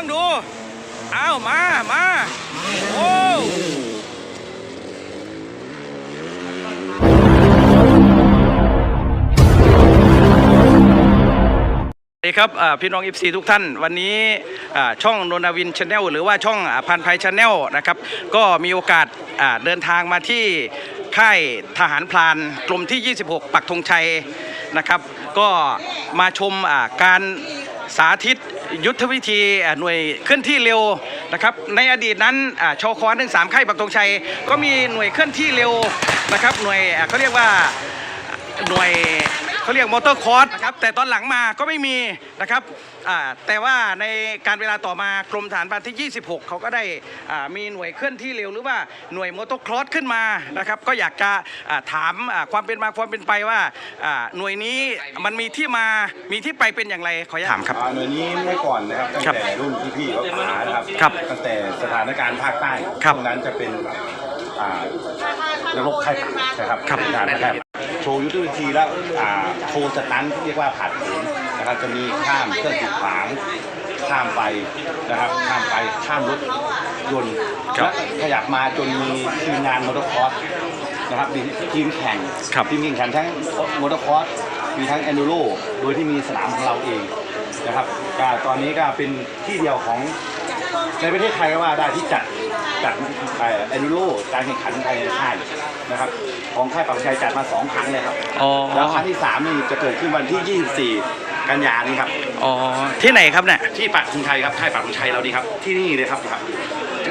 องดู เอามา มา โอ้สวัสดีครับพี่น้อง FC ทุกท่าน วันนี้ช่องโนนาวินชาแนลหรือว่าช่องอ่าพันภัยชาแนลนะครับ ก็มีโอกาสเดินทางมาที่ค่ายทหารพลานกลุ่มที่ 26 ปักธงชัยนะครับ ก็มาชมการสาธิต ยุทธวิธีหน่วยเคลื่อนที่เร็วนะครับ ในอดีตนั้นอ่าชคหนึ่งสามค่ายปักธงชัย ก็มีหน่วยเคลื่อนที่เร็วนะครับ หน่วยเขาเรียกว่าหน่วย เขาเรียกมอเตอร์คอร์สนะครับแต่ตอนหลังมาก็ไม่มีนะครับอ่าแต่ว่าในการเวลาต่อมากรมฐานพรานที่ 26 เขาก็ได้อ่ามีหน่วยเคลื่อนที่เร็วหรือว่าหน่วยมอเตอร์คอร์สขึ้นมานะครับก็อยากจะอ่าถามอ่าความเป็นมาความเป็นไปว่าอ่าหน่วยนี้มันมีที่มามีที่ไปเป็นอย่างไรขออนุญาตถามครับอ่าหน่วยนี้เมื่อก่อนนะครับตั้งครับแต่รุ่นพี่ๆเขาขานะครับครับตั้งแต่สถานการณ์ภาคใต้ครับช่วงนั้นจะเป็นอ่านรกไข่ปักนะครับครับ เป็นการนะครับโชว์ยุทธวิธีแล้วอ่าโชว์สตันท์ที่เรียกว่าผ่านผลนะครับจะมีข้ามเครื่องติดขวางข้ามไปนะครับข้ามไปข้ามรถยนต์ครับและขยับมาจนมีทีมงานมอเตอร์คอร์สนะครับมีทีมแข่งครับทีมแข่งขันทั้งมอเตอร์คอร์สมีทั้งแอนดูโรโดยที่มีสนามของเราเองนะครับก็ตอนนี้ก็เป็นที่เดียวของในประเทศไทยก็ว่าได้ที่จัด จัดแอนดูโรการแข่งขันภายในค่ายนะครับ ของค่ายปักชัยจัดมาสองครั้งเลยครับอ๋อ แล้วครั้งที่สามนี่จะเกิดขึ้นวันที่ 24 กันยานี้ครับ อ๋อ ที่ไหนครับเนี่ยที่ปักธงชัยครับค่ายปักธงชัยเราดีครับ ที่นี่เลยครับครับ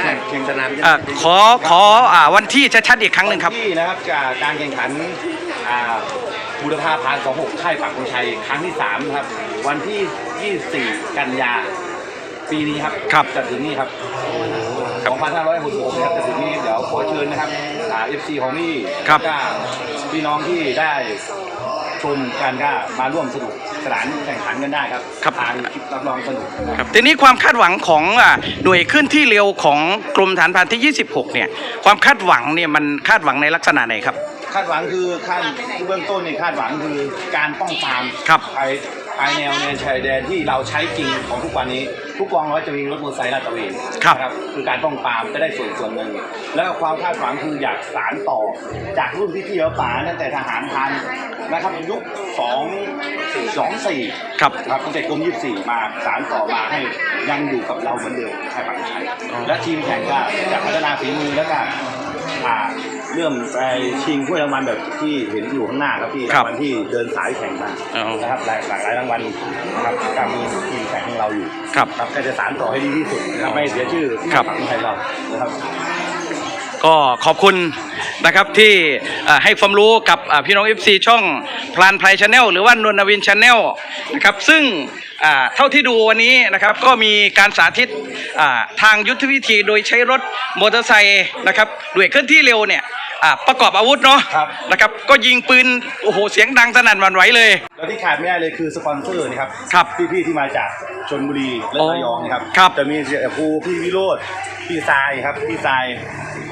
แข่งแข่งสนามอ่าขอขออ่าวันที่ชัดๆอีกครั้งหนึ่งครับ ที่นะครับจากการแข่งขันอ่าบูรพาพาน26 ค่ายปักธงชัยครั้งที่3นะครับ วันที่ 24 กันยาปีนี้ครับครับจะถึงนี่ครับ 2566นะครับจะถึงนี้เดี๋ยวขอเชิญนะครับอ่า FC ของนี่ครับก็พี่น้องที่ได้ชมกันก็มาร่วมสนุกสนานแข่งขันกันได้ครับครับ ทางคลิปรับรองสนุกนะคครัรับบทีนี้ความคาดหวังของอ่าหน่วยขึ้นที่เร็วของกรมฐานพรานที่ 26 เนี่ย ความคาดหวังเนี่ยมันคาดหวังในลักษณะไหนครับ คาดหวังคือคาดเบื้องต้นเนี่ยคาดหวังคือการป้องปรามครับภาย ภายแนวในชายแดนที่เราใช้จริงของทุกวันนี้ ทุกกองร้อยจะมีรถมอเตอร์ไซค์ลาดตระเวนครับ นะคือการป้องปรามจะได้ส่วนส่วนหนึ่งแล้วก็ความคาดหวังคืออยากสารต่อ จากรุ่นพี่ๆเขาป่าตั้งแต่ทหารพันนะครับยุคสองสองสี่ครับ ครับตั้งแต่กรมยี่สี่มาสารต่อมาให้ยังอยู่กับเราเหมือนเดิมใช่ปักชัยอ๋อและทีมแข่งก็จะพัฒนาฝีมือแล้วก็อ่า เริ่มไปชิงถ้วยรางวัลแบบที่เห็นอยู่ข้างหน้าครับที่ครัราบงวัลที่เดินสายแข่งมาอ๋อ นะครับหลายหลากหลายรางวัลนะครับก็มีทีมแข่งของเราอยู่ครับ ครับก็จะสารต่อให้ดีที่สุดนะครับไม่เสียชื่อที่ครับปักชัยเรานะครับ ก็ขอบคุณนะครับที่อ่าให้ความรู้กับอ่าพี่น้อง FC ช่องพลานไพรชาแนลหรือว่านวลนวินชาแนลนะครับซึ่งอ่าเท่าที่ดูวันนี้นะครับก็มีการสาธิตอ่า ทางยุทธวิธีโดยใช้รถมอเตอร์ไซค์นะครับด้วยเคลื่อนที่เร็วเนี่ยอ่าประกอบอาวุธเนาะครับนะครับก็ยิงปืนโอ้โหเสียงดังสนั่นหวั่นไหวเลย แล้วที่ขาดไม่ได้เลยคือสปอนเซอร์นะครับครับพี่ๆที่มาจากชนบุรีและอ๋อระยองนะครับครับจะมีเสียครูพี่วิโรธพี่ทรายครับพี่ทราย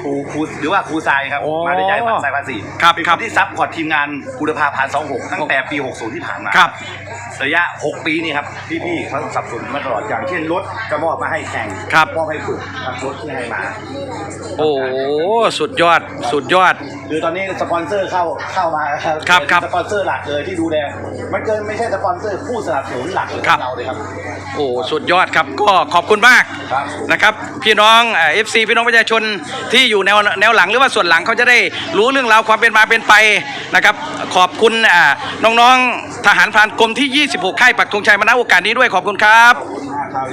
ครูครูหรือว่าครูทรายครับโอ้มาได้ใจผ่านสายภาษีครับเป็นคครับนที่ซับพอร์ตทีมงานบุรพาพาน26ตั้งแต่ปี60ที่ผ่านมาครับระยะ 6 ปีนี่ครับพี่ๆเขาสับสนมาตลอดอย่างเช่นรถก็มอบมาให้แข่งครับมอบให้ฝึกครับรถที่ให้มา โอ้โหสุดยอดสุดยอด หรือตอนนี้สปอนเซอร์เข้าเข้ามาครับครับสปอนเซอร์หลักเลยที่ดูแลมันเกินไม่ใช่สปอนเซอร์ผู้สนับสนุนหลักเลยครับของเราเลยครับ โอ้สุดยอดครับก็ขอบคุณมากครับ นะครับ พี่น้องเอฟซีพี่น้องประชาชนที่อยู่แนวแนวหลังหรือว่าส่วนหลังเขาจะได้รู้เรื่องราวความเป็นมาเป็นไปนะครับ ขอบคุณอ่าน้องๆทหารพรานกรมที่ 26 ค่ายปักธงชัยมาณโอกาสนี้ด้วยขอบคุณครับ ขอบคุณมากครับ